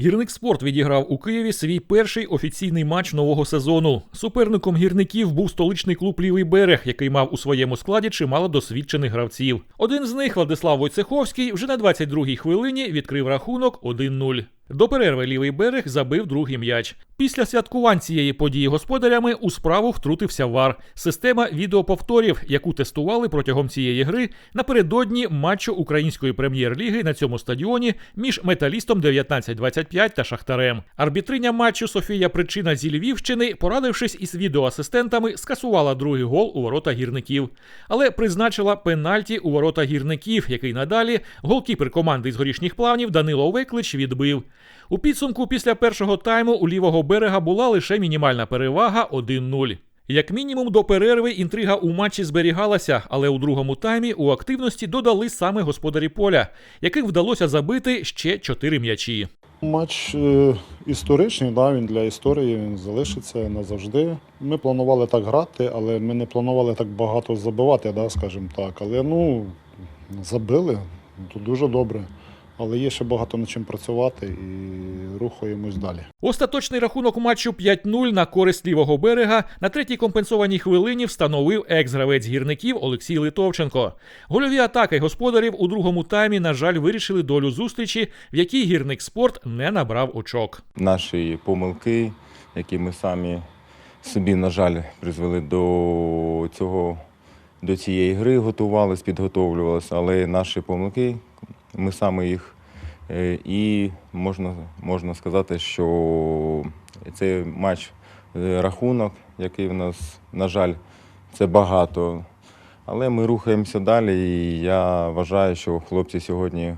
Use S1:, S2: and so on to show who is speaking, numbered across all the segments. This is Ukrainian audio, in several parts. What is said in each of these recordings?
S1: Гірник спорт відіграв у Києві свій перший офіційний матч нового сезону. Суперником гірників був столичний клуб Лівий берег, який мав у своєму складі чимало досвідчених гравців. Один з них, Владислав Войцеховський, вже на 22-й хвилині відкрив рахунок 1-0. До перерви лівий берег забив другий м'яч. Після святкувань цієї події господарями у справу втрутився ВАР – система відеоповторів, яку тестували протягом цієї гри напередодні матчу української прем'єр-ліги на цьому стадіоні між металістом 1925 та Шахтарем. Арбітриня матчу Софія Причина зі Львівщини, порадившись із відеоасистентами, скасувала другий гол у ворота гірників, але призначила пенальті у ворота гірників, який надалі голкіпер команди з горішніх плавнів Данило Веклич відбив. У підсумку після першого тайму у лівого берега була лише мінімальна перевага 1-0. Як мінімум до перерви інтрига у матчі зберігалася, але у другому таймі у активності додали саме господарі поля, яким вдалося забити ще 4 м'ячі.
S2: Матч е, історичний, да, він для історії він залишиться назавжди. Ми планували так грати, але ми не планували так багато забивати, да, скажімо так. Але ну, забили, то дуже добре. Але є ще багато над чим працювати і рухаємось далі.
S1: Остаточний рахунок матчу 5-0 на користь лівого берега на третій компенсованій хвилині встановив екс-гравець гірників Олексій Литовченко. Гольові атаки господарів у другому таймі, на жаль, вирішили долю зустрічі, в якій гірник спорт не набрав очок.
S3: Наші помилки, які ми самі собі, на жаль, призвели до цього, до цієї гри, готувалися, підготовлювалися, але наші помилки, ми саме їх е, і можна, можна сказати, що цей матч е, рахунок, який в нас, на жаль, це багато. Але ми рухаємося далі, і я вважаю, що хлопці сьогодні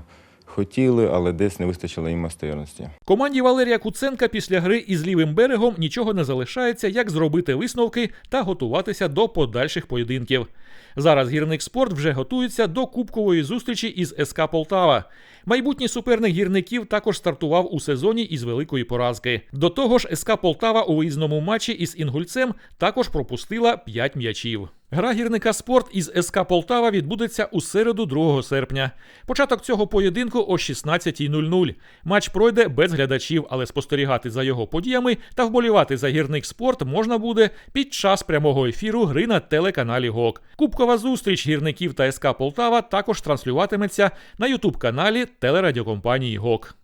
S3: хотіли, але десь не вистачило їм майстерності.
S1: Команді Валерія Куценка після гри із лівим берегом нічого не залишається, як зробити висновки та готуватися до подальших поєдинків. Зараз гірник спорт вже готується до кубкової зустрічі із СК Полтава. Майбутній суперник гірників також стартував у сезоні із великої поразки. До того ж, СК Полтава у виїзному матчі із інгульцем також пропустила 5 м'ячів. Гра гірника спорт із СК Полтава відбудеться у середу 2 серпня. Початок цього поєдинку о 16.00. Матч пройде без глядачів, але спостерігати за його подіями та вболівати за гірник спорт можна буде під час прямого ефіру гри на телеканалі ГОК. Кубкова зустріч гірників та СК Полтава також транслюватиметься на ютуб каналі телерадіокомпанії ГОК.